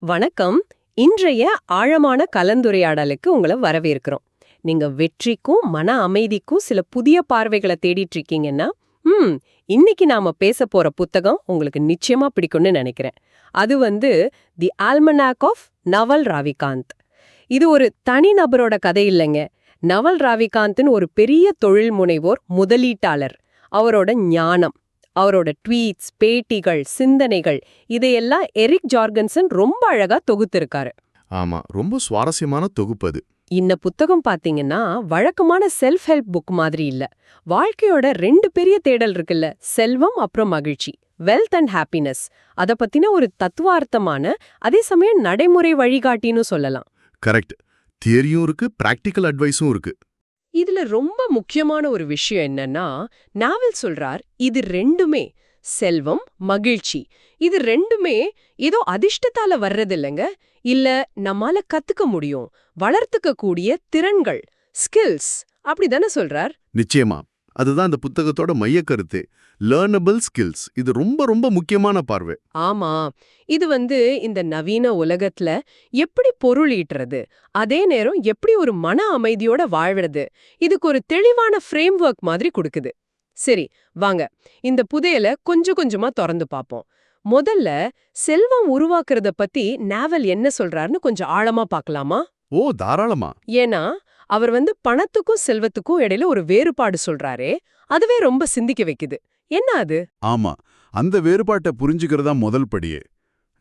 வணக்கம். இன்றைய ஆழமான கலந்துரையாடலுக்கு உங்களை வரவேற்கிறோம். நீங்க வெற்றிக்கும் மன அமைதிக்கும் சில புதிய பார்வைகளை தேடிட்டு இருக்கீங்கன்னா ம் இன்னைக்கு நாம பேச போற புத்தகம் உங்களுக்கு நிச்சயமா பிடிக்கும்னு நினைக்கிறேன். அது வந்து the almanack of Naval Ravikant இது ஒரு தனி நபரோட கதை இல்லைங்க. நவல் ராவிகாந்த்னு ஒரு பெரிய தொழில் முனைவோர் முதலீட்டாளர். அவரோட ஞானம். அவரோட ட்வீட்ஸ் பேட்டிகள் சிந்தனைகள் இதையெல்லாம் எரிக் ஜார்கன்சன் ரொம்ப அழகா தொகுத்திருக்காரு. ஆமா ரொம்ப சுவாரஸ்யமான தொகுப்பு அது. இந்த புத்தகம் பாத்தீங்கன்னா வழக்கமான செல்ஃப் ஹெல்ப் புக் மாதிரி இல்ல. வாழ்க்கையோட ரெண்டு பெரிய தேடல் இருக்குல்ல செல்வம் அப்புறம் மகிழ்ச்சி வெல்த் அண்ட் ஹாப்பினஸ் அத பத்தின ஒரு தத்துவார்த்தமான அதே சமயம் நடைமுறை வழிகாட்டின்னு சொல்லலாம். கரெக்ட் தியரியும் இருக்கு பிராக்டிக்கல் அட்வைஸும் இருக்கு. இதுல ரொம்ப முக்கியமான ஒரு விஷயம் என்னன்னா நாவல் சொல்றார் இது ரெண்டுமே செல்வம் மகிழ்ச்சி. இது ரெண்டுமே ஏதோ அதிர்ஷ்டத்தால வர்றது இல்லைங்க இல்ல நம்மால கத்துக்க முடியும். வளர்த்துக்க கூடிய திறன்கள் ஸ்கில்ஸ் அப்படிதானே சொல்றார்? நிச்சயமா. அதுதான் இந்த புத்தகத்தோட மைய கருத்து லேர்னபிள் ஸ்கில்ஸ் இது ரொம்ப ரொம்ப முக்கியமான பார்வை. ஆமா. இது வந்து இந்த நவீன உலகத்துல எப்படி பொருள் ஈட்டுறது? அதே நேரம் எப்படி ஒரு மன அமைதியோட வாழ்றது? இதுக்கு ஒரு தெளிவான ஃப்ரேம் ஒர்க் மாதிரி கொடுக்குது. சரி வாங்க. இந்த புதையல கொஞ்சம் கொஞ்சமா திறந்து பார்ப்போம். முதல்ல செல்வம் உருவாக்குறத பத்தி நாவல் என்ன சொல்றாருன்னு கொஞ்சம் ஆழமா பார்க்கலாமா? ஓ தாராளமா. ஏன்னா அவர் வந்து பணத்துக்கும் செல்வத்துக்கும் இடையில ஒரு வேறுபாடு சொல்றாரே. அதுவே ரொம்ப சிந்திக்க வைக்குது. என்ன அது? ஆமா அந்த வேறுபாட்டை புரிஞ்சுக்கிறதா முதல் படியே.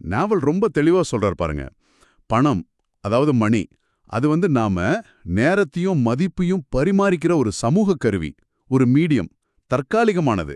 நாவல் ரொம்ப தெளிவா சொல்றார் பாருங்க. பணம் அதாவது மணி அது வந்து நாம நேரத்தையும் மதிப்பையும் பரிமாறிக்கிற ஒரு சமூக கருவி ஒரு மீடியம் தற்காலிகமானது.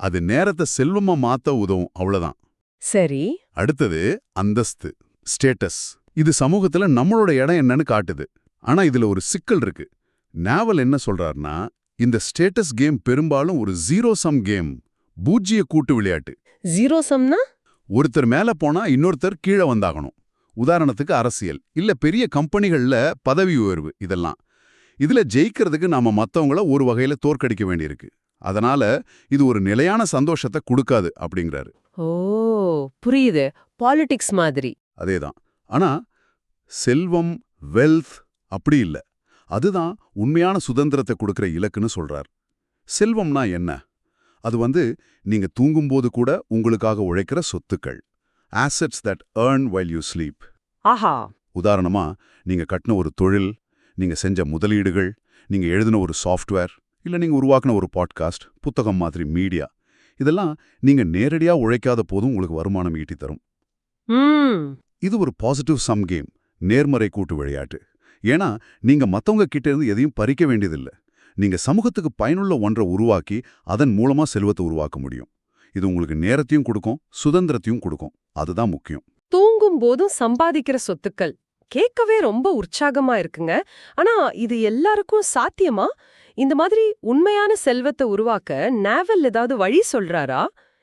அது நேரத்தை செல்வமா மாத்த உதவும் அவ்வளவுதான். சரி. அடுத்தது அந்தஸ்து ஸ்டேட்டஸ் இது சமூகத்துல நம்மளோட இடம் என்னன்னு காட்டுது. ஆனா இதுல ஒரு சிக்கல் இருக்கு. நாவல் என்ன சொல்றாருன்னா இந்த ஸ்டேட்டஸ் கேம் பெரும்பாலும் ஒரு ஜீரோ சம் கேம் பூஜ்ஜிய கூட்டு விளையாட்டு. ஜீரோ சம்னா ஒருத்தர் மேல போனா இன்னொருத்தர் கீழே வந்தாகணும். உதாரணத்துக்கு அரசியல் இல்ல பெரிய கம்பெனிகள்ல பதவி உயர்வு இதெல்லாம். இதுல ஜெயிக்கிறதுக்கு நாம மத்தவங்கள ஒரு வகையில தோற்கடிக்க வேண்டியிருக்கு. அதனால இது ஒரு நிலையான சந்தோஷத்தை கொடுக்காது அப்படிங்கிறாரு. ஓ புரியுது. பாலிடிக்ஸ் மாதிரி. அதேதான். ஆனா செல்வம் வெல்த் அப்படி இல்ல. அதுதான் உண்மையான சுதந்திரத்தை கொடுக்கிற இலக்குன்னு சொல்றார். செல்வம்னா என்ன? அது வந்து நீங்க தூங்கும்போது கூட உங்களுக்காக உழைக்கிற சொத்துக்கள். Assets that earn while you sleep. ஆஹா. உதாரணமா நீங்க கட்டின ஒரு தொழில் நீங்க செஞ்ச முதலீடுகள் நீங்க எழுதின ஒரு சாஃப்ட்வேர் இல்ல நீங்க உருவாக்கின ஒரு பாட்காஸ்ட் புத்தகம் மாதிரி மீடியா இதெல்லாம் நீங்க நேரடியா உழைக்காத போதும் உங்களுக்கு வருமானம் ஈட்டி தரும். இது ஒரு பாசிட்டிவ் சம் கேம் நேர்மறை கூட்டு விளையாட்டு. ஏன்னா நீங்க மத்தவங்க கிட்ட இருந்து எதையும் பறிக்க வேண்டியதில்லை. நீங்க சமூகத்துக்கு பயனுள்ள ஒன்றை உருவாக்கி அதன் மூலமா செல்வத்தை உருவாக்க முடியும். இது உங்களுக்கு நேரத்தையும் கொடுக்கும் சுதந்திரத்தையும் கொடுக்கும். அதுதான் முக்கியம். தூங்கும் போதும் சம்பாதிக்கிற சொத்துக்கள் கேட்கவே ரொம்ப உற்சாகமா இருக்குங்க. ஆனா இது எல்லாருக்கும் சாத்தியமா? இந்த மாதிரி உண்மையான செல்வத்தை உருவாக்க நாவல் ஏதாவது வழி சொல்றாரா?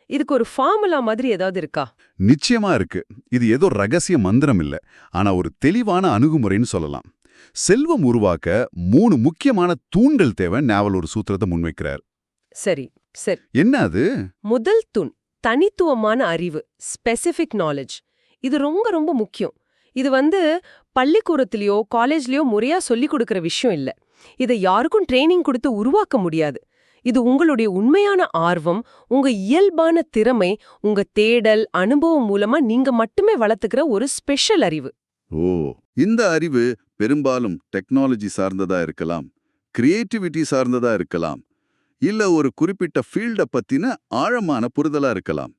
இதுக்கு ஒரு ஃபார்முலா மாதிரி ஏதாவது இருக்கா? நிச்சயமா இருக்கு. இது ஏதோ ரகசிய மந்திரம் இல்ல. ஆனா ஒரு தெளிவான அணுகுமுறைன்னு சொல்லலாம். செல்வம் உருவாக்க மூணு முக்கியமான தூண்கள் தேவை நாவல் ஒரு சூத்திரத்தை முன்வைக்கிறார். சரி சரி. என்ன அது? முதல் தூண் தனித்துவமான அறிவு ஸ்பெசிபிக் நாலேஜ் இது ரொம்ப ரொம்ப முக்கியம். இது வந்து பள்ளிக்கூடத்திலயோ காலேஜ்லயோ முறையா சொல்லிக் கொடுக்கிற விஷயம் இல்ல. இதை யாருக்கும் ட்ரைனிங் கொடுத்து உருவாக்க முடியாது. இது உங்களுடைய உண்மையான ஆர்வம் உங்க இயல்பான திறமை உங்க தேடல் அனுபவம் மூலமா நீங்க மட்டுமே வளர்த்துக்கிற ஒரு ஸ்பெஷல் அறிவு. ஓ இந்த அறிவு பெரும்பாலும் டெக்னாலஜி சார்ந்ததா இருக்கலாம் கிரியேட்டிவிட்டி சார்ந்ததா இருக்கலாம் இல்ல ஒரு குறிப்பிட்ட ஃபீல்ட பத்தின ஆழமான புரிதலா இருக்கலாம்.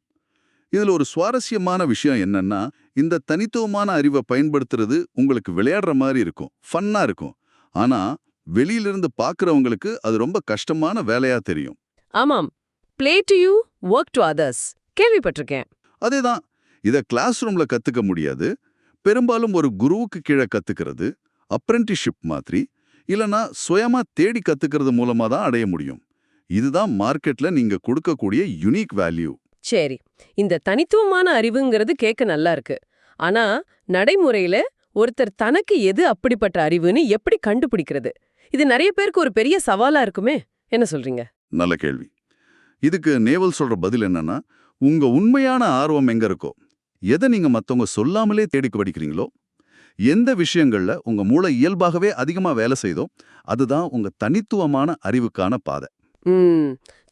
இதுல ஒரு சுவாரஸ்யமான விஷயம் என்னன்னா இந்த தனித்துவமான அறிவை பயன்படுத்துறது உங்களுக்கு விளையாடுற மாதிரி இருக்கும் ஃபன்னா இருக்கும். ஆனா வெளியிலிருந்து பார்க்கறவங்களுக்கு அது ரொம்ப கஷ்டமான வேலையா தெரியும். ஆமாம். Play to you work to others கேள்விப்பட்டிருக்கேன். அதேதான். இத கிளாஸ் ரூம்ல கத்துக்க முடியாது. பெரும்பாலும் ஒரு குருவுக்கு கீழே கத்துக்கிறது. அப்ரெண்டிஷிப் மாதிரி இல்லனா சுயமா தேடி கத்துக்கிறது மூலமா தான் அடைய முடியும். இதுதான் மார்க்கெட்ல நீங்க கொடுக்கக்கூடிய யுனிக் வேல்யூ. சரி இந்த தனித்துவமான அறிவுங்கிறது கேட்க நல்லா இருக்கு. ஆனா நடைமுறையில ஒருத்தர் தனக்கு எது அப்படிப்பட்ட அறிவுன்னு எப்படி கண்டுபிடிக்கிறது? இது நிறைய பேருக்கு ஒரு பெரிய சவாலா இருக்குமே. என்ன சொல்றீங்க? நல்ல கேள்வி. இதுக்கு நேவல் சொல்ற பதில் என்னன்னா உங்க உண்மையான ஆர்வம் எங்க இருக்கோ? எதை நீங்க மத்தவங்க சொல்லாமலே தேடி படிக்கிறீங்களோ எந்த விஷயங்கள்ல உங்க மூளை இயல்பாகவே அதிகமா வேலை செய்தோ அதுதான் உங்க தனித்துவமான அறிவுக்கான பாதை.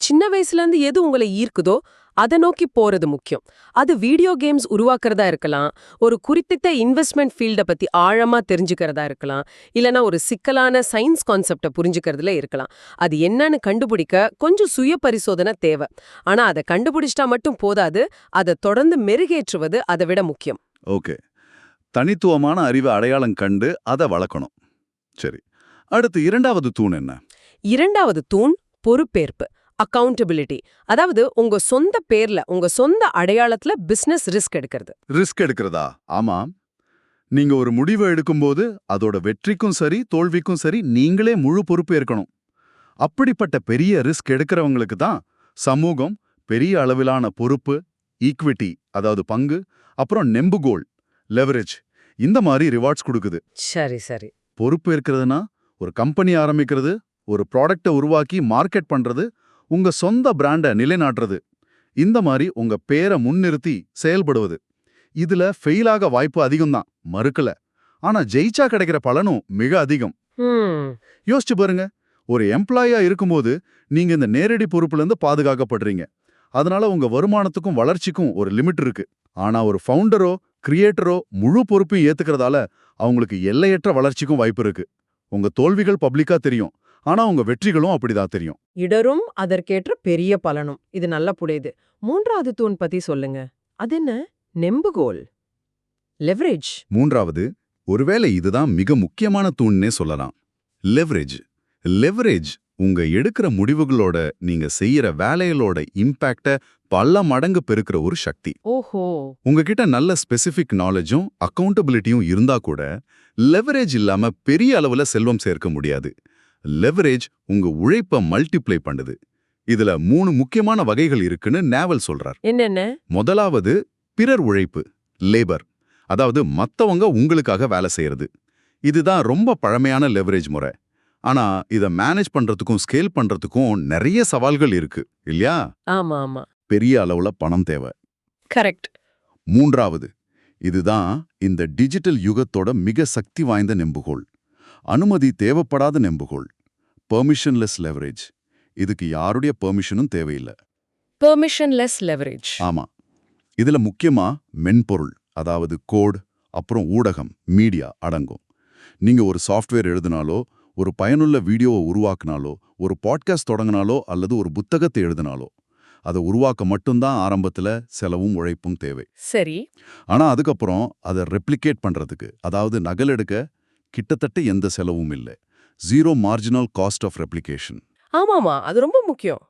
சின்ன வயசுல இருந்து எது உங்களை ஈர்க்குதோ அதை நோக்கி போறது முக்கியம். அது வீடியோ கேம்ஸ் உருவாக்குறதா இருக்கலாம் ஒரு குறிப்பிட்ட இன்வெஸ்ட்மெண்ட் ஃபீல்ட பத்தி ஆழமா தெரிஞ்சுக்கிறதா இருக்கலாம் இல்லனா ஒரு சிக்கலான சயின்ஸ் கான்செப்டை புரிஞ்சுக்கிறதுல இருக்கலாம். அது என்னன்னு கண்டுபிடிக்க கொஞ்சம் சுய பரிசோதனை தேவை. ஆனா அதை கண்டுபிடிச்சிட்டா மட்டும் போதாது அதை தொடர்ந்து மெருகேற்றுவது அதை விட முக்கியம். ஓகே. தனித்துவமான அறிவை அடையாளம் கண்டு அதை வளர்க்கணும். சரி. அடுத்து இரண்டாவது தூண் என்ன? இரண்டாவது தூண் பொறுப்பேற்பு அக்கவுண்டபிலிட்டி அதாவது உங்க சொந்த பேர்ல உங்க சொந்த அடையாளத்துல பிசினஸ் ரிஸ்க் எடுக்கிறது. ரிஸ்க் எடுக்கிறதா? ஆமா. நீங்க ஒரு முடிவை எடுக்கும்போது அதோட வெற்றிக்கும் சரி தோல்விக்கும் சரி நீங்களே முழு பொறுப்பு ஏற்கணும். அப்படிப்பட்ட பெரிய ரிஸ்க் எடுக்கிறவங்களுக்கு தான் சமூகம் பெரிய அளவிலான பொறுப்பு ஈக்விட்டி அதாவது பங்கு அப்புறம் நெம்புகோல் லெவரேஜ் இந்த மாதிரி ரிவார்ட்ஸ் கொடுக்குது. சரி சரி. பொறுப்பு இருக்கிறதுனா ஒரு கம்பெனி ஆரம்பிக்கிறது ஒரு ப்ராடக்ட்டை உருவாக்கி மார்க்கெட் பண்றது உங்க சொந்த பிராண்டை நிலைநாட்டுறது. இந்த மாதிரி உங்க பேரை முன்னிறுத்தி செயல்படுவது. இதுல ஃபெயிலாக வாய்ப்பு அதிகம்தான் மறுக்கல. ஆனா ஜெயிச்சா கிடைக்கிற பலனும் மிக அதிகம். யோசிச்சு பாருங்க. ஒரு எம்ப்ளாயா இருக்கும்போது நீங்க இந்த நேரடி பொறுப்புல இருந்து பாதுகாக்கப்படுறீங்க. அதனால உங்க வருமானத்துக்கும் வளர்ச்சிக்கும் ஒரு லிமிட் இருக்கு. ஆனா ஒரு ஃபவுண்டரோ கிரியேட்டரோ முழு பொறுப்பையும் ஏத்துக்கிறதால அவங்களுக்கு எல்லையற்ற வளர்ச்சிக்கும் வாய்ப்பு இருக்கு. உங்க தோல்விகள் பப்ளிக்கா தெரியும். ஆனா உங்க வெற்றிகளும் அப்படிதான் தெரியும். இடரும் அதற்கேற்ற பெரிய பலனும். இது நல்ல புடையுது மூன்றாவது தூண் பத்தி சொல்லுங்க. அது என்ன? நெம்புகோல் லெவரேஜ் மூன்றாவது ஒருவேளை இதுதான் மிக முக்கியமான தூண்னே சொல்லலாம். லெவரேஜ் லெவரேஜ் உங்க எடுக்கிற முடிவுகளோட நீங்க செய்யற வேலைகளோட இம்பாக்ட பல மடங்கு பெருக்கிற ஒரு சக்தி. ஓஹோ. உங்ககிட்ட நல்ல ஸ்பெசிஃபிக் நாலேஜும் அக்கவுண்டபிலிட்டியும் இருந்தா கூட லெவரேஜ் இல்லாம பெரிய அளவுல செல்வம் சேர்க்க முடியாது. லெவரேஜ் உங்க உழைப்ப மல்டிப்ளை பண்ணுது. இதுல மூணு முக்கியமான வகைகள் இருக்குன்னு நேவல் சொல்றார். என்னென்ன? முதலாவது பிறர் உழைப்பு லேபர் அதாவது மத்தவங்க உங்களுக்காக வேலை செய்யறது. இதுதான் ரொம்ப பழமையான லெவரேஜ் முறை. ஆனா இத மேனேஜ் பண்றதுக்கும் ஸ்கேல் பண்றதுக்கும் நிறைய சவால்கள் இருக்கு இல்லையா? ஆமா ஆமா பெரிய அளவுல பணம் தேவை. கரெக்ட் மூன்றாவது இதுதான் இந்த டிஜிட்டல் யுகத்தோட மிக சக்தி வாய்ந்த நெம்புகோல் அனுமதி தேவைப்படாத நெம்புகோல் பெர்மிஷன்லெஸ் லெவரேஜ் இதுக்கு யாருடைய பெர்மிஷனும் தேவையில்லை. பெர்மிஷன்லெஸ் லெவரேஜ் ஆமா. இதுல முக்கியமா மென்பொருள் அதாவது கோட் அப்புறம் ஊடகம் மீடியா அடங்கும். நீங்க ஒரு சாஃப்ட்வேர் எழுதினாலோ ஒரு பயனுள்ள வீடியோவை உருவாக்குனாலோ ஒரு பாட்காஸ்ட் தொடங்கினாலோ அல்லது ஒரு புத்தகத்தை எழுதினாலோ அதை உருவாக்க மட்டும்தான் ஆரம்பத்துல செலவும் உழைப்பும் தேவை. சரி. ஆனா அதுக்கப்புறம் அதை ரெப்ளிகேட் பண்றதுக்கு அதாவது நகலெடுக்க கிட்டத்தட்ட எந்த செலவும் இல்லை. Zero marginal cost of replication ஆமாமா அது ரொம்ப முக்கியம்.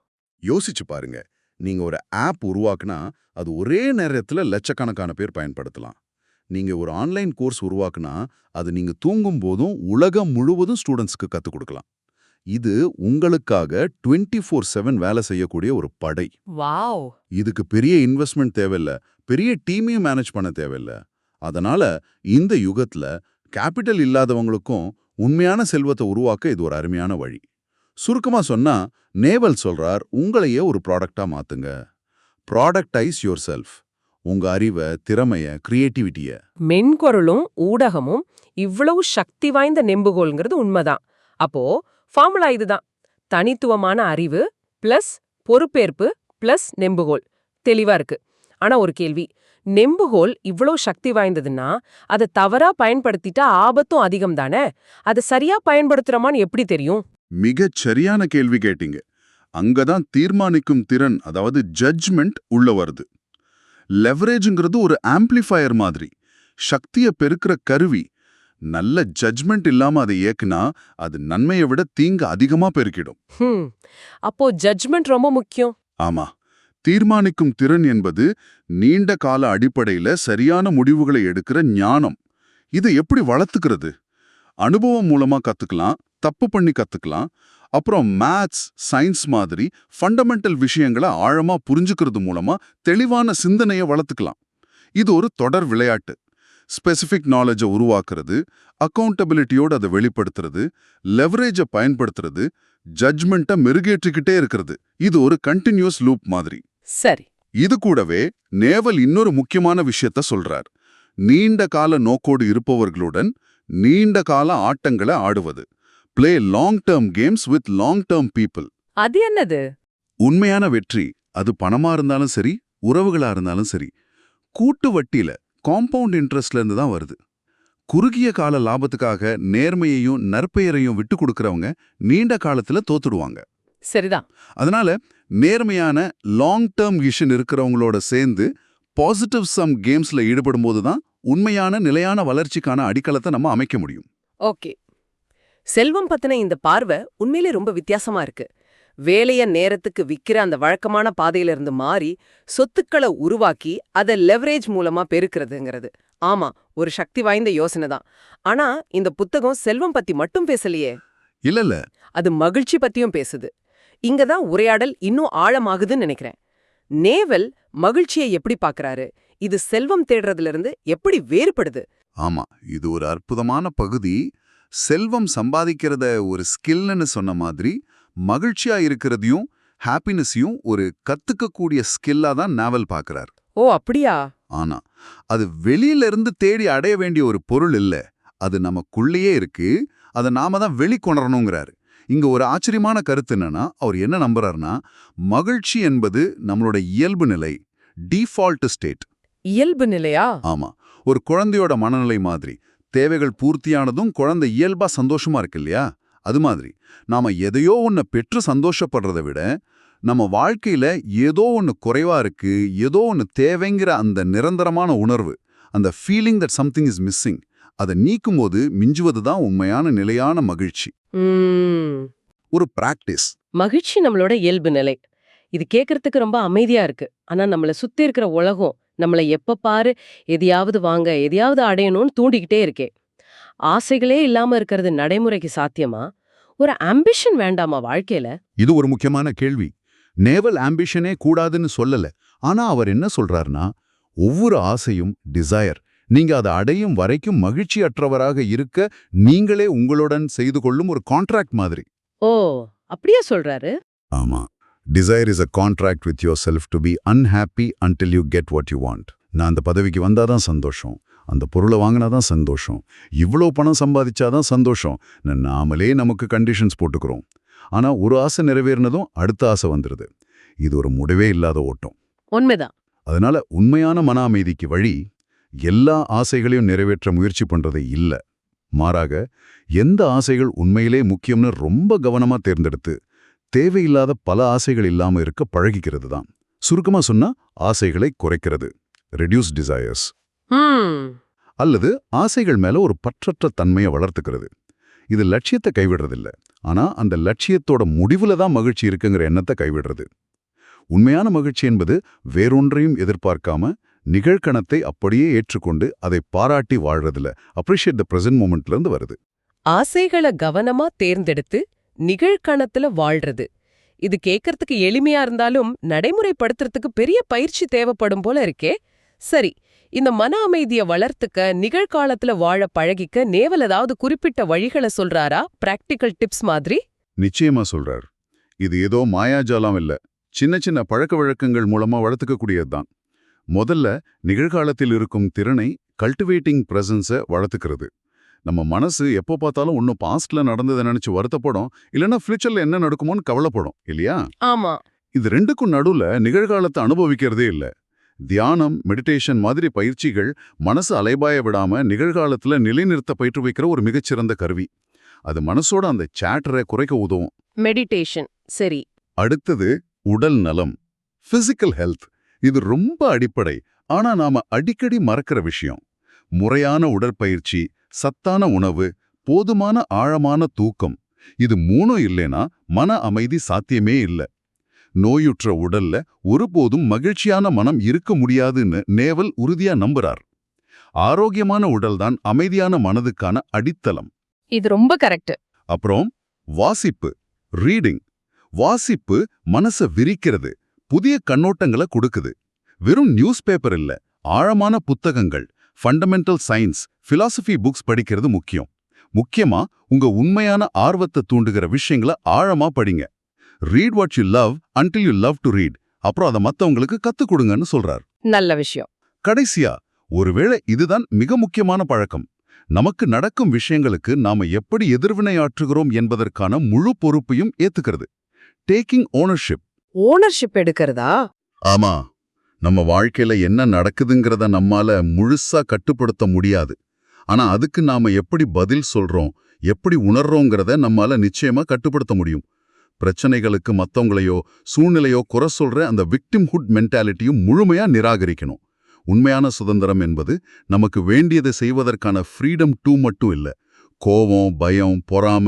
யோசிச்சு பாருங்க. நீங்க ஒரு ஆப் உருவாக்குனா அது ஒரே நேரத்துல லட்சக்கணக்கான பேர் பயன்படுத்தலாம். நீங்க ஒரு ஆன்லைன் கோர்ஸ் உருவாக்குனா அது நீங்க தூங்கும் போதும் உலகம் முழுவதும் ஸ்டூடெண்ட்ஸ்க்கு கத்துக் கொடுக்கலாம். இது உங்களுக்காக 24 ஃபோர் செவன் வேலை செய்யக்கூடிய ஒரு படை. வாவ். இதுக்கு பெரிய இன்வெஸ்ட்மெண்ட் தேவையில்ல பெரிய டீமையும் மேனேஜ் பண்ண தேவையில்ல. அதனால இந்த யுகத்துல கேபிட்டல் இல்லாதவங்களுக்கும் உண்மையான செல்வத்தை உருவாக்க இது ஒரு அருமையான வழி. சுருக்கமா சொன்னா நேவல் சொல்றார் உங்களையே ஒரு ப்ராடக்டா மாத்துங்க. ப்ராடக்டைஸ் யோர் செல்ஃப் உங்க அறிவை திறமைய கிரியேட்டிவிட்டிய மென்பொருளும் ஊடகமும் இவ்வளவு சக்தி வாய்ந்த நெம்புகோல்ங்கிறது உண்மைதான். அப்போ ஃபார்முலா இதுதான். தனித்துவமான அறிவு பிளஸ் பொறுப்பேற்பு பிளஸ் நெம்புகோல். தெளிவா இருக்கு. ஆனா ஒரு கேள்வி நெம்புகோல் இவ்ளோ சக்தி வாய்ந்ததுன்னா அதை தவறா பயன்படுத்திட்டா ஆபத்தும் அதிகம் தானே? அதை சரியா பயன்படுத்துறோமான்னு எப்படி தெரியும்? மிகச் சரியான கேள்வி கேட்டீங்க. அங்கதான் தீர்மானிக்கும் திறன் அதாவது ஜட்ஜ்மெண்ட் உள்ள வருது. லெவரேஜுங்கிறது ஒரு ஆம்ப்ளிஃபயர் மாதிரி. சக்திய பெருக்கிற கருவி நல்ல ஜட்ஜ்மெண்ட் இல்லாம அதை இயக்குனா அது நன்மையை விட தீங்கு அதிகமா பெருக்கிடும். அப்போ ஜட்ஜ்மெண்ட் ரொம்ப முக்கியம். ஆமா. தீர்மானிக்கும் திறன் என்பது நீண்ட கால அடிப்படையில சரியான முடிவுகளை எடுக்கிற ஞானம். இதை எப்படி வளர்த்துக்கிறது? அனுபவம் மூலமா கத்துக்கலாம் தப்பு பண்ணி கத்துக்கலாம் அப்புறம் மேத்ஸ் சயின்ஸ் மாதிரி ஃபண்டமெண்டல் விஷயங்களை ஆழமா புரிஞ்சுக்கிறது மூலமா தெளிவான சிந்தனையை வளர்த்துக்கலாம். இது ஒரு தொடர் விளையாட்டு. ஸ்பெசிஃபிக் நாலேஜை உருவாக்குறது அக்கௌண்டபிலிட்டியோட அதை வெளிப்படுத்துறது லெவரேஜை பயன்படுத்துறது ஜட்ஜ்மெண்ட்டை மெருகேற்றிக்கிட்டே இருக்கிறது. இது ஒரு கண்டினியூஸ் லூப் மாதிரி. சரி. இது கூடவே நேவல் இன்னொரு முக்கியமான விஷயத்த சொல்றார். நீண்ட கால நோக்கோடு இருப்பவர்களுடன் நீண்ட கால ஆட்டங்களை ஆடுவது. Play long term games with long term people அது என்னது? உண்மையான வெற்றி அது பணமா இருந்தாலும் சரி உறவுகளா இருந்தாலும் சரி கூட்டு வட்டியில காம்பவுண்ட் இன்ட்ரெஸ்ட்ல இருந்து தான் வருது. குறுகிய கால லாபத்துக்காக நேர்மையையும் நற்பெயரையும் விட்டு கொடுக்கறவங்க நீண்ட காலத்துல தோத்துடுவாங்க. சரிதான். அதனால நேர்மையான லாங் டேர்ம் விஷன் இருக்கிறவங்களோட சேர்ந்து பாசிட்டிவ் சம் கேம்ஸ்ல ஈடுபடும் போது தான் உண்மையான நிலையான வளர்ச்சிக்கான அடித்தளத்தை நம்ம அமைக்க முடியும். ஓகே. செல்வம் பத்தின இந்த பார்வை உண்மையிலே ரொம்ப வித்தியாசமா இருக்கு. வேலைய நேரத்துக்கு விக்கிற அந்த வழக்கமான பாதையில இருந்து மாறி சொத்துக்களை உருவாக்கி அதை லெவரேஜ் மூலமா பெருக்கிறதுங்கிறது. ஆமா ஒரு சக்தி வாய்ந்த யோசனை தான். ஆனா இந்த புத்தகம் செல்வம் பத்தி மட்டும் பேசலையே. இல்லல்ல அது மகிழ்ச்சி பத்தியும் பேசுது. இங்க தான் உரையாடல் இன்னும் ஆழமாகுதுன்னு நினைக்கிறேன். நேவல் மகிழ்ச்சியை எப்படி பார்க்கறாரு இது செல்வம் தேடுறதுல இருந்து எப்படி வேறுபடுது? ஆமா இது ஒரு அற்புதமான பகுதி. செல்வம் சம்பாதிக்கிறத ஒரு ஸ்கில்னு சொன்ன மாதிரி மகிழ்ச்சியா இருக்கிறதையும் ஹாப்பினஸையும் ஒரு கத்துக்கக்கூடிய ஸ்கில்லா தான் நாவல் பார்க்கறார் ஓ அப்படியா? ஆனா அது வெளியில இருந்து தேடி அடைய வேண்டிய ஒரு பொருள் இல்ல. அது நமக்குள்ளேயே இருக்கு. அதை நாம தான் வெளிக்கொணரணுங்கிறாரு. இங்க ஒரு ஆச்சரியமான கருத்து என்னன்னா அவர் என்ன நம்புறாருன்னா மகிழ்ச்சி என்பது நம்மளோட இயல்பு நிலை டிஃபால்ட் ஸ்டேட் இயல்பு நிலையா? ஆமா. ஒரு குழந்தையோட மனநிலை மாதிரி. தேவைகள் பூர்த்தியானதும் குழந்தை இயல்பா சந்தோஷமா இருக்கு இல்லையா? அது மாதிரி நாம எதையோ ஒன்னு பெற்று சந்தோஷப்படுறதை விட நம்ம வாழ்க்கையில ஏதோ ஒன்னு குறைவா இருக்கு ஏதோ ஒன்னு தேவைங்கிற அந்த நிரந்தரமான உணர்வு அந்த feeling that something is missing அதை நீக்கும்போது மிஞ்சுவது தான் உண்மையான நிலையான மகிழ்ச்சி. ஒரு பிராக்டிஸ் மகிழ்ச்சி நம்மளோட இயல்பு நிலை. இது கேட்கறதுக்கு ரொம்ப அமைதியா இருக்கு. ஆனா நம்மள சுத்தி இருக்கிற உலகம் நம்மள எப்ப பாரு எதையாவது வாங்க எதையாவது அடையணும்னு தூண்டிக்கிட்டே இருக்கே. ஆசைகளே இல்லாம இருக்கிறது நடைமுறைக்கு சாத்தியமா? ஒரு அம்பிஷன் வேண்டாமா வாழ்க்கையில? இது ஒரு முக்கியமான கேள்வி. நேவல் ஆம்பிஷனே கூடாதுன்னு சொல்லல. ஆனா அவர் என்ன சொல்றாருன்னா ஒவ்வொரு ஆசையும் டிசையர் நீங்க அதை அடையும் வரைக்கும் மகிழ்ச்சியற்றவராக இருக்க நீங்களே உங்களுடன் செய்து கொள்ளும் ஒரு கான்ட்ராக்ட் மாதிரி. ஓ அப்படியே சொல்றாரு? ஆமா. Desire is a contract with yourself to be unhappy until you get what you want நான் அந்த பதவிக்கு வந்தாதான் சந்தோஷம். அந்த பொருளை வாங்கினாதான் சந்தோஷம். இவ்வளோ பணம் சம்பாதிச்சாதான் சந்தோஷம். நாமளே நமக்கு கண்டிஷன்ஸ் போட்டுக்கிறோம். ஆனா ஒரு ஆசை நிறைவேறினதும் அடுத்த ஆசை வந்துடுது இது ஒரு முடிவே இல்லாத ஓட்டம். உண்மைதான். அதனால உண்மையான மன அமைதிக்கு வழி எல்லா ஆசைகளையும் நிறைவேற்ற முயற்சி பண்றது இல்ல. மாறாக எந்த ஆசைகள் உண்மையிலே முக்கியம்னு ரொம்ப கவனமா தேர்ந்தெடுத்து தேவையில்லாத பல ஆசைகள் இல்லாம இருக்க பழகிக்கிறது தான். சுருக்கமா சொன்னா ஆசைகளை குறைக்கிறது. ரெடியூஸ் டிசையர்ஸ் அல்லது ஆசைகள் மேல ஒரு பற்றற்ற தன்மையை வளர்த்துக்கிறது. இது லட்சியத்தை கைவிடுறதில்ல. ஆனா அந்த லட்சியத்தோட முடிவுல தான் மகிழ்ச்சி இருக்குங்கிற எண்ணத்தை கைவிடுறது. உண்மையான மகிழ்ச்சி என்பது வேறொன்றையும் எதிர்பார்க்காம நிகழ்கணத்தை அப்படியே ஏற்றுக்கொண்டு அதை பாராட்டி வாழ்றதுல அப்ரிஷியேட் த பிரசன்ட் மூமெண்ட்ல இருந்து வருது. ஆசைகளை கவனமா தேர்ந்தெடுத்து நிகழ்கணத்துல வாழ்றது. இது கேட்கறதுக்கு எளிமையா இருந்தாலும் நடைமுறைப்படுத்துறதுக்கு பெரிய பயிற்சி தேவைப்படும் போல இருக்கே. சரி இந்த மன அமைதியை வளர்த்துக்க நிகழ்காலத்துல வாழ பழகிக்க நேவல் ஏதாவது குறிப்பிட்ட வழிகளை சொல்றாரா? பிராக்டிக்கல் டிப்ஸ் மாதிரி? நிச்சயமா சொல்றார். இது ஏதோ மாயாஜாலம் இல்ல. சின்ன சின்ன பழக்க வழக்கங்கள் மூலமா வளர்த்துக்கக்கூடியதுதான் முதல்ல நிகழ்காலத்தில் இருக்கும் திறனை கல்டிவேட்டிங் பிரசன்ஸை வளர்த்துக்கிறது. நம்ம மனசு எப்போ பார்த்தாலும் ஒன்னும் பாஸ்ட்ல நடந்ததை நினைச்சு வருத்தப்படும். இல்லைன்னா ஃபியூச்சர்ல என்ன நடக்குமோன்னு கவலைப்படும். இல்லையா? ஆமா. இது ரெண்டுக்கும் நடுவுல நிகழ்காலத்தை அனுபவிக்கிறதே இல்ல. தியானம் மெடிடேஷன் மாதிரி பயிற்சிகள் மனசு அலைபாய விடாம நிகழ்காலத்துல நிலைநிறுத்த பயிற்று வைக்கிற ஒரு மிகச்சிறந்த கருவி. அது மனசோட அந்த சேட்டரை குறைக்க உதவும். மெடிடேஷன் சரி. அடுத்தது உடல் நலம். பிசிக்கல் ஹெல்த் இது ரொம்ப அடிப்படை. ஆனா நாம அடிக்கடி மறக்கிற விஷயம். முறையான உடற்பயிற்சி சத்தான உணவு போதுமான ஆழமான தூக்கம். இது மூணும் இல்லைனா மன அமைதி சாத்தியமே இல்ல. நோயுற்ற உடல்ல ஒருபோதும் மகிழ்ச்சியான மனம் இருக்க முடியாதுன்னு நேவல் உறுதியா நம்புறார். ஆரோக்கியமான உடல்தான் அமைதியான மனதுக்கான அடித்தளம். இது ரொம்ப கரெக்ட் அப்புறம் வாசிப்பு ரீடிங் வாசிப்பு மனச விரிக்கிறது புதிய கண்ணோட்டங்களை கொடுக்குது. வெறும் நியூஸ் பேப்பர் இல்ல ஆழமான புத்தகங்கள் ஃபண்டமெண்டல் சயின்ஸ் philosophy புக்ஸ் படிக்கிறது முக்கியம். முக்கியமா உங்க உண்மையான ஆர்வத்தை தூண்டுகிற விஷயங்களை ஆழமா படிங்க. Read what you love until you love to read அப்புறம் அதை மத்தவங்களுக்கு கத்துக் கொடுங்கன்னு சொல்றார். நல்ல விஷயம். கடைசியா ஒருவேளை இதுதான் மிக முக்கியமான பழக்கம். நமக்கு நடக்கும் விஷயங்களுக்கு நாம எப்படி எதிர்வினையாற்றுகிறோம் என்பதற்கான முழு பொறுப்பையும் ஏத்துக்கிறது. டேக்கிங் ஓனர்ஷிப் ஓனர்ஷிப் எடுக்கிறதா? ஆமா. நம்ம வாழ்க்கையில என்ன நடக்குதுங்கிறத நம்மால முழுசா கட்டுப்படுத்த முடியாது. ஆனா அதுக்கு நாம எப்படி பதில் சொல்றோம் எப்படி உணர்றோங்கிறத நம்மால நிச்சயமா கட்டுப்படுத்த முடியும். பிரச்சனைகளுக்கு மத்தவங்களையோ சூழ்நிலையோ குறை சொல்ற அந்த விக்டிம்ஹுட் மென்டாலிட்டியும் முழுமையா நிராகரிக்கணும். உண்மையான சுதந்திரம் என்பது நமக்கு வேண்டியதை செய்வதற்கான ஃப்ரீடம் டூ மட்டும் இல்ல. கோவம் பயம் பொறாம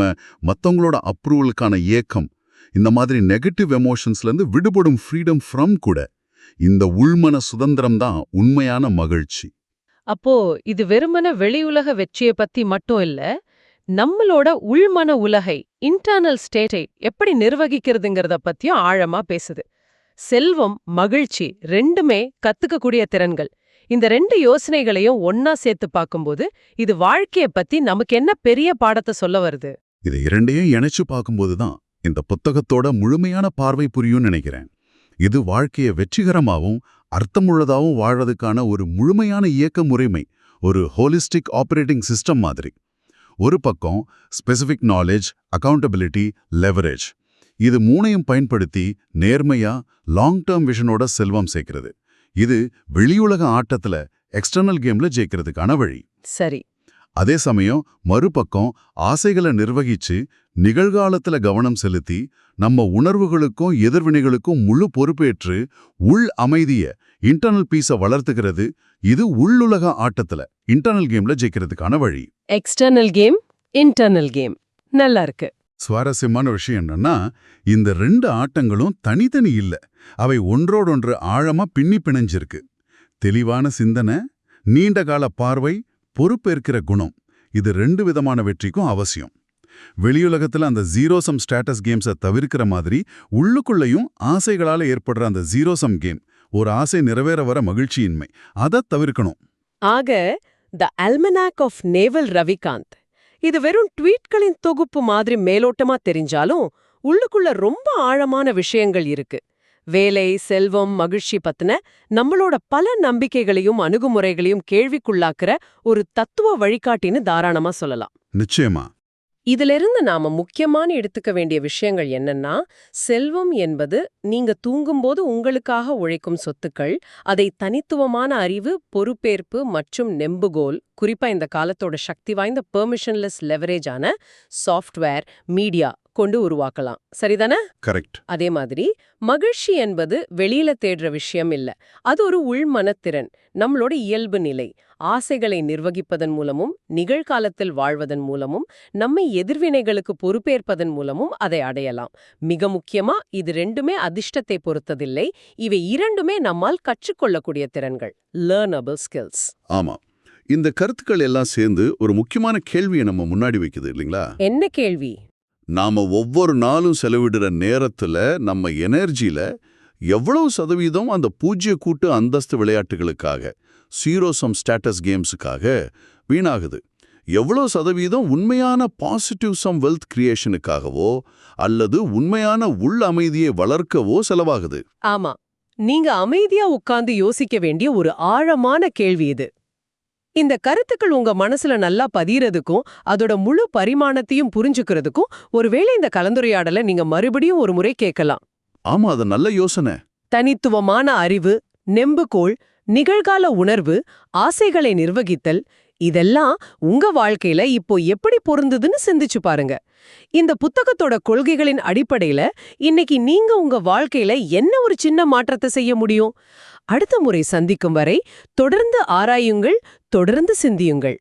மத்தவங்களோட அப்ரூவலுக்கான ஏக்கம் இந்த மாதிரி நெகட்டிவ் எமோஷன்ஸ்ல இருந்து விடுபடும் ஃப்ரீடம் ஃப்ரம் கூட இந்த உள்மன சுதந்திரம் தான் உண்மையான மகிழ்ச்சி. அப்போ இது வெறுமன வெளியுலக வெற்றியை பத்தி மட்டும் இல்ல நம்மளோட உள்மன உலகை இன்டர்னல் ஸ்டேட்டை எப்படி நிர்வகிக்கிறதுங்கிறத பத்தியும் ஆழமா பேசுது. செல்வம் மகிழ்ச்சி ரெண்டுமே கத்துக்கக்கூடிய திறன்கள். இந்த ரெண்டு யோசனைகளையும் ஒன்னா சேர்த்து பார்க்கும்போது இது வாழ்க்கைய பத்தி நமக்கு என்ன பெரிய பாடத்தை சொல்ல வருது? இதை இரண்டையும் இணைச்சு பார்க்கும்போது தான் இந்த புத்தகத்தோட முழுமையான பார்வை புரியும் நினைக்கிறேன். இது வாழ்க்கையை வெற்றிகரமாகவும் அர்த்தமுள்ளதாகவும் வாழ்றதுக்கான ஒரு முழுமையான இயக்க முறைமை ஒரு ஹோலிஸ்டிக் ஆபரேட்டிங் சிஸ்டம் மாதிரி. ஒரு பக்கம் ஸ்பெசிஃபிக் நாலேஜ் அக்கவுண்டபிலிட்டி லெவரேஜ் இது மூணையும் பயன்படுத்தி நேர்மையா லாங் டேர்ம் விஷனோட செல்வம் சேர்க்கிறது. இது வெளியுலக ஆட்டத்துல எக்ஸ்டர்னல் கேம்ல ஜெயிக்கிறதுக்கான வழி. சரி. அதே சமயம் மறுபக்கம் ஆசைகளை நிர்வகிச்சு நிகழ்காலத்துல கவனம் செலுத்தி நம்ம உணர்வுகளுக்கும் எதிர்வினைகளுக்கும் முழு பொறுப்பேற்று உள் அமைதிய இன்டர்னல் பீஸை வளர்த்துக்கிறது இது உள்ளுலக ஆட்டத்துல இன்டர்னல் கேம்ல ஜெயிக்கிறதுக்கான வழி. எக்ஸ்டர்னல் கேம் இன்டர்னல் கேம் நல்லா இருக்கு. சுவாரஸ்யமான விஷயம் என்னன்னா இந்த ரெண்டு ஆட்டங்களும் தனித்தனி இல்ல. அவை ஒன்றோடொன்று ஆழமா பின்னி பிணைஞ்சிருக்கு. தெளிவான சிந்தனை நீண்ட கால பார்வை பொறுப்பேற்கிற குணம். இது ரெண்டு விதமான வெற்றிக்கும் அவசியம். வெளியுலகத்துல அந்த ஜீரோசம் ஸ்டேட்டஸ் கேம்ஸை தவிர்க்கிற மாதிரி உள்ளுக்குள்ளேயும் ஆசைகளால ஏற்படுற அந்த ஜீரோசம் கேம் ஒரு ஆசை நிறைவேற வர மகிழ்ச்சியின்மை. அதை தவிர்க்கணும். ஆக the almanack of Naval Ravikant இது வெறும் ட்வீட்களின் தொகுப்பு மாதிரி மேலோட்டமா தெரிஞ்சாலும் உள்ளுக்குள்ள ரொம்ப ஆழமான விஷயங்கள் இருக்கு. வேலை செல்வம் மகிழ்ச்சி பத்தின நம்மளோட பல நம்பிக்கைகளையும் அணுகுமுறைகளையும் கேள்விக்குள்ளாக்குற ஒரு தத்துவ வழிகாட்டின்னு தாராளமா சொல்லலாம். நிச்சயமா. இதிலிருந்து நாம முக்கியமான எடுத்துக்க வேண்டிய விஷயங்கள் என்னன்னா செல்வம் என்பது நீங்க தூங்கும்போது உங்களுக்காக உழைக்கும் சொத்துக்கள் அதை தனித்துவமான அறிவு பொறுப்பேற்பு மற்றும் நெம்புகோல் குறிப்பா இந்த காலத்தோட சக்தி வாய்ந்த பெர்மிஷன்லெஸ் லெவரேஜான சாஃப்ட்வேர் மீடியா கொண்டு உருவாக்கலாம். சரிதானே? கரெக்ட் அதே மாதிரி மகிழ்ச்சி என்பது வெளியில தேடுற விஷயம் இல்ல. அது ஒரு உள்மனத்திறன் நம்மளோட இயல்பு நிலை. ஆசைகளை நிர்வகிப்பதன் மூலமும் நிகழ்காலத்தில் வாழ்வதன் மூலமும் நம்மை எதிர்வினைகளுக்கு பொறுப்பேற்பதன் மூலமும் அதை அடையலாம். மிக முக்கியமா இது ரெண்டுமே அதிர்ஷ்டத்தை பொறுத்ததில்லை. இவை இரண்டுமே நம்மால் கற்றுக்கொள்ளக்கூடிய திறன்கள். லேர்னபிள் ஸ்கில்ஸ் ஆமா. இந்த கருத்துக்கள் எல்லாம் சேர்ந்து ஒரு முக்கியமான கேள்வியை நம்ம முன்னாடி வைக்குது இல்லைங்களா? என்ன கேள்வி? நாம ஒவ்வொரு நாளும் செலவிடுற நேரத்துல நம்ம எனர்ஜில எவ்வளவு சதவீதம் அந்த பூஜ்ய கூட்டு அந்தஸ்து விளையாட்டுகளுக்காக சீரோசம் ஸ்டேட்டஸ் கேம்ஸுக்காக வீணாகுது? எவ்வளோ சதவீதம் உண்மையான பாசிட்டிவ் சம் வெல்த் கிரியேஷனுக்காகவோ அல்லது உண்மையான உள் அமைதியை வளர்க்கவோ செலவாகுது? ஆமா. நீங்க அமைதியா உட்கார்ந்து யோசிக்க வேண்டிய ஒரு ஆழமான கேள்வி இது. இந்த கருத்துக்கள் உங்க மனசுல நல்லா பதியறதுக்கும் அதோட முழு பரிமாணத்தையும் புரிஞ்சுக்கிறதுக்கும் ஒருவேளை இந்த கலந்துரையாடலை நீங்க மறுபடியும் ஒரு முறை கேட்கலாம். ஆமா அது நல்ல யோசனை. தனித்துவமான அறிவு நெம்புகோள் நிகழ்கால உணர்வு ஆசைகளை நிர்வகித்தல் இதெல்லாம் உங்க வாழ்க்கையில இப்போ எப்படி பொருந்துதுன்னு சிந்திச்சு பாருங்க. இந்த புத்தகத்தோட கொள்கைகளின் அடிப்படையில இன்னைக்கு நீங்க உங்க வாழ்க்கையில என்ன ஒரு சின்ன மாற்றத்தை செய்ய முடியும்? அடுத்த முறை சந்திக்கும் வரை தொடர்ந்து ஆராயுங்கள் தொடர்ந்து சிந்தியுங்கள்.